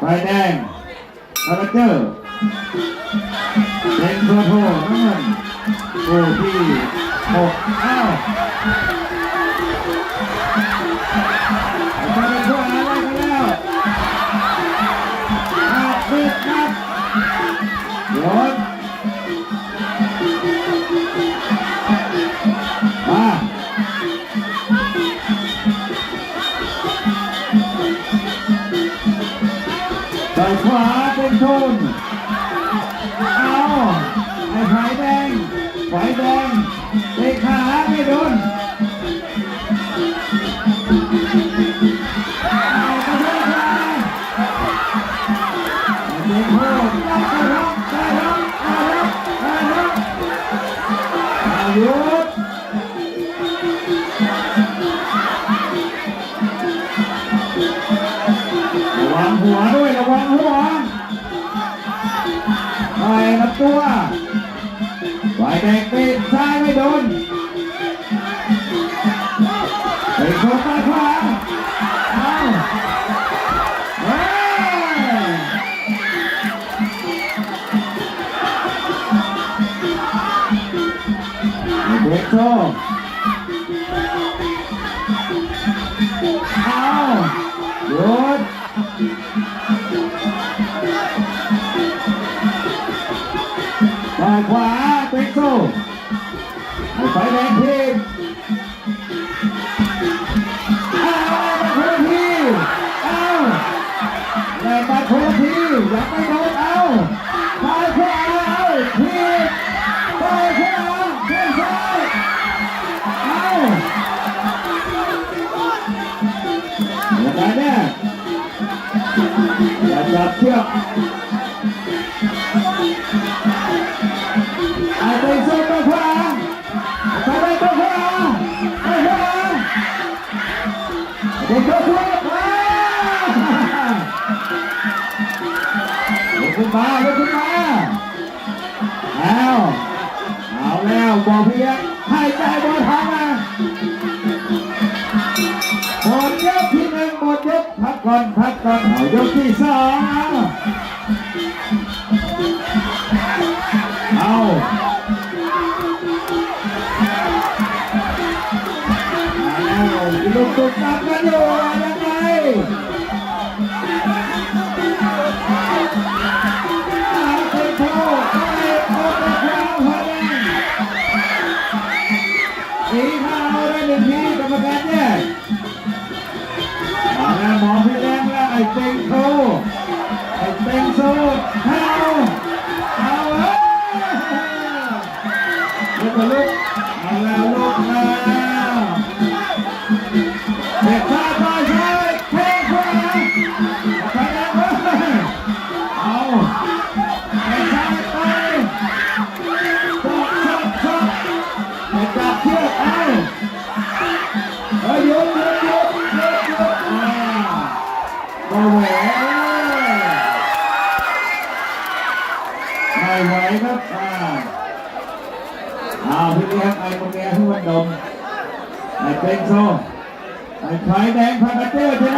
แดงคาราเจอร์เป็นโซโทน้ำเงินคู่ที่หกอ้าวจะเป็นคู่อะไรกันแล้วอาบิดครับยศม ใส่ขวาเป็นชนเอาไอ้ไฟแดงไฟแดงเตะขาไม่โดนเอากระโดดขาเตะโค้งกระโดดกระโดดกระโดดกระโดดอายุธระวังหัว ตัวฝ่ายแดงปิดซ้ายไม่โดนเป็นคนตาขวาเอาเด็กโช ฝ่ายขวาเป็นโซ่ให้ไฟแดงทีมเอามาคนละทีเอาแรงมาคนละทีอย่าไม่โดนเอาฝ่ายขวาเอาทีมฝ่ายขวาเพื่อนซ้ายเอาอย่าไปแน่อย่าจับเชือก เป็นตัวขวาลุกขึ้นมาลุกขึ้นมาแล้วเอาแล้วบอกพี่ยักษ์ให้ใจบอลทางมาหมดยกที่หนึ่งหมดยกพักก่อนพักก่อนเอายกที่สองาวลูกตุกตักกันอยู่ยังไงอาเป็นโทษไปโอ้เป็นขวาพอดีสีขาวได้หนึ่งทีกรรมการแยกมาแล้วหมอพี่แดงแล้วไอ้เต็งโต อ้โหไม่ไหวครับอ่าอ่าพี่เลี้ยงไอ้คนเนี้ยให้มันดมไอ้เป็นโซ่ไอ้ไข่แดงพาราเตอร์ชนะ